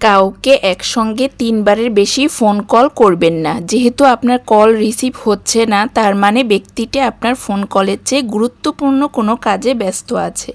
কাউকে একসঙ্গে তিনবারের বেশি ফোন কল করবেন না। যেহেতু আপনার কল রিসিভ হচ্ছে না, তার মানে ব্যক্তিটি আপনার ফোন কলের চেয়ে গুরুত্বপূর্ণ কোনো কাজে ব্যস্ত আছে।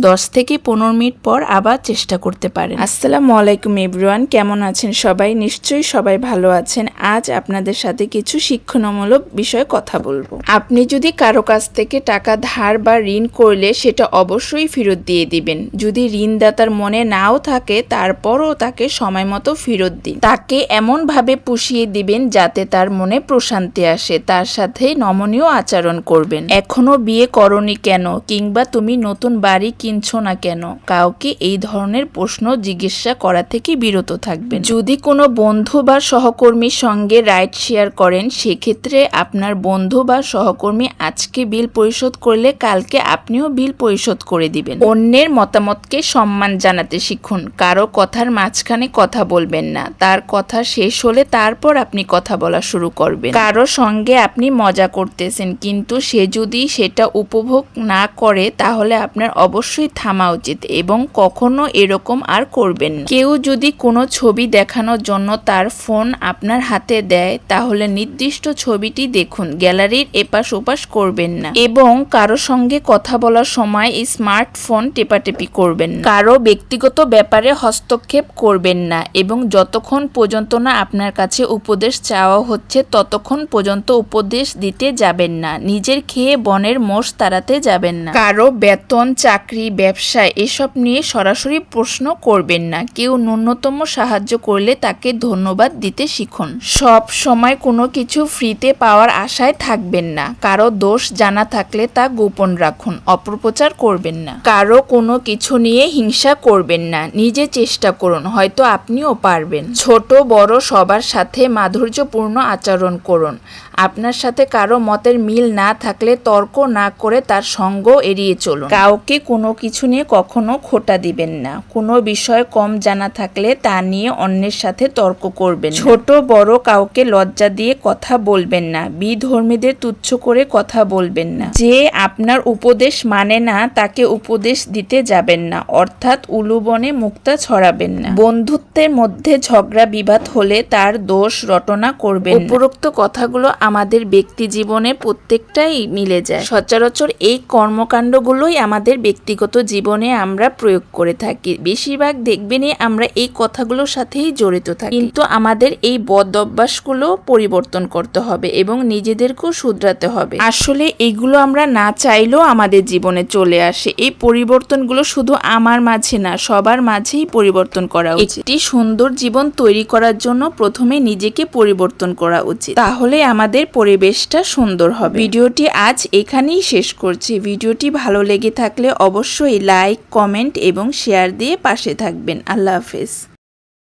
দশ থেকে পনেরো মিনিট পর আবার চেষ্টা করতে পারেন। আসসালামু আলাইকুম এভরিওয়ান, কেমন আছেন সবাই? নিশ্চয়ই সবাই ভালো আছেন। আজ আপনাদের সাথে কিছু শিক্ষণমূলক বিষয়ে কথা বলব। আপনি যদি কারও কাছ থেকে টাকা ধার বা ঋণ করলে, সেটা অবশ্যই ফেরত দিয়ে দিবেন। যদি ঋণদাতার মনে নাও থাকে, তারপরও তাকে সময় মতো ফেরত দিন। তাকে এমনভাবে পুষিয়ে দিবেন যাতে তার মনে প্রশান্তি আসে। তার সাথে নমনীয় আচরণ করবেন। এখনও বিয়ে করনি কেন? কিংবা তুমি নতুন বাড়ি কিনছো না কেন? কাউকে এই ধরনের প্রশ্ন জিজ্ঞাসা করা থেকে বিরত থাকবেন। যদি কোনো বন্ধু বা সহকর্মীর সঙ্গে রাইড শেয়ার করেন, সেক্ষেত্রে আপনার বন্ধু বা সহকর্মী আজকে বিল পরিশোধ করলে কালকে আপনিও বিল পরিশোধ করে দিবেন। অন্যের মতামতকে সম্মান জানাতে শিখুন। কারও কথার মাঝখানে কথা বলবেন না। তার কথা শেষ হলে তারপর আপনি কথা বলা শুরু করবেন। কারও সঙ্গে আপনি মজা করতেছেন, কিন্তু সে যদি সেটা উপভোগ না করে, তাহলে আপনার অবশ্যই থামা উচিত এবং কখনো এরকম আর করবেন কেউ যদি কোনো ছবি দেখানোর জন্য তার ফোন আপনার হাতে দেয়, তাহলে নির্দিষ্ট ছবিটি দেখুন, গ্যালারির এপাশ ওপাশ করবেন না এবং কারও সঙ্গে কথা বলার সময় স্মার্টফোন টেপাটেপি করবেন কারও ব্যক্তিগত ব্যাপারে হস্তক্ষেপ করবেন না এবং যতক্ষণ পর্যন্ত না আপনার কাছে উপদেশ চাওয়া হচ্ছে, ততক্ষণ পর্যন্ত উপদেশ দিতে যাবেন না। নিজের খেয়ে বনের মোষ তাড়াতে যাবেন না। কারও বেতন, চাকরি ব্যবসা, এসব নিয়ে সরাসরি প্রশ্ন করবেন না। কেউ ন্যূনতম সাহায্য করলে তাকে ধন্যবাদ দিতে শিখুন। সব সময় কোনো কিছু ফ্রিতে পাওয়ার আশায় থাকবেন না। কারও দোষ জানা থাকলে তা গোপন রাখুন, অপপ্রচার করবেন না। কারও কোনো কিছু নিয়ে হিংসা করবেন না, নিজে চেষ্টা করুন, হয়তো আপনিও পারবেন। ছোট, বড় সবার সাথে মাধুর্যপূর্ণ আচরণ করুন। আপনার সাথে কারও মতের মিল না থাকলে তর্ক না করে তার সঙ্গ এড়িয়ে চলুন। কাউকে কোনো কিছু নিয়ে কখনো খোটা দিবেন না। কোনো বিষয় কম জানা থাকলে তা নিয়ে অন্যের সাথে তর্ক করবেন ছোট, বড় কাউকে লজ্জা দিয়ে কথা বলবেন না। বিধর্মীদের তুচ্ছ করে কথা বলবেন না। যে আপনার উপদেশ মানে না, তাকে উপদেশ দিতে যাবেন না। অর্থাৎ উলুবনে মুক্তা ছড়াবেন না। বন্ধুত্বের মধ্যে ঝগড়া বিবাদ হলে তার দোষ রটনা করবেন উপরোক্ত কথাগুলো আমাদের ব্যক্তি জীবনে প্রত্যেকটাই মিলে যায়। সচরাচর এই কর্মকাণ্ডগুলোই আমাদের ব্যক্তিগত জীবনে আমরা প্রয়োগ করে থাকি। বেশিরভাগ দেখবেনই আমরা এই কথাগুলোর সাথেই জড়িত থাকি। কিন্তু আমাদের এই বদ অভ্যাসগুলো পরিবর্তন করতে হবে এবং নিজেদেরকেও শুধরাতে হবে। আসলে এইগুলো আমরা না চাইলেও আমাদের জীবনে চলে আসে। এই পরিবর্তনগুলো শুধু আমার মাঝে না, সবার মাঝেই পরিবর্তন করা উচিত। একটি সুন্দর জীবন তৈরি করার জন্য প্রথমে নিজেকে পরিবর্তন করা উচিত। তাহলে আমাদের পরিবেশটা সুন্দর হবে। ভিডিওটি আজ এখানেই শেষ করছি। ভিডিওটি ভালো লেগে থাকলে অবশ্যই লাইক কমেন্ট এবং শেয়ার দিয়ে পাশে থাকবেন। আল্লাহ হাফেজ।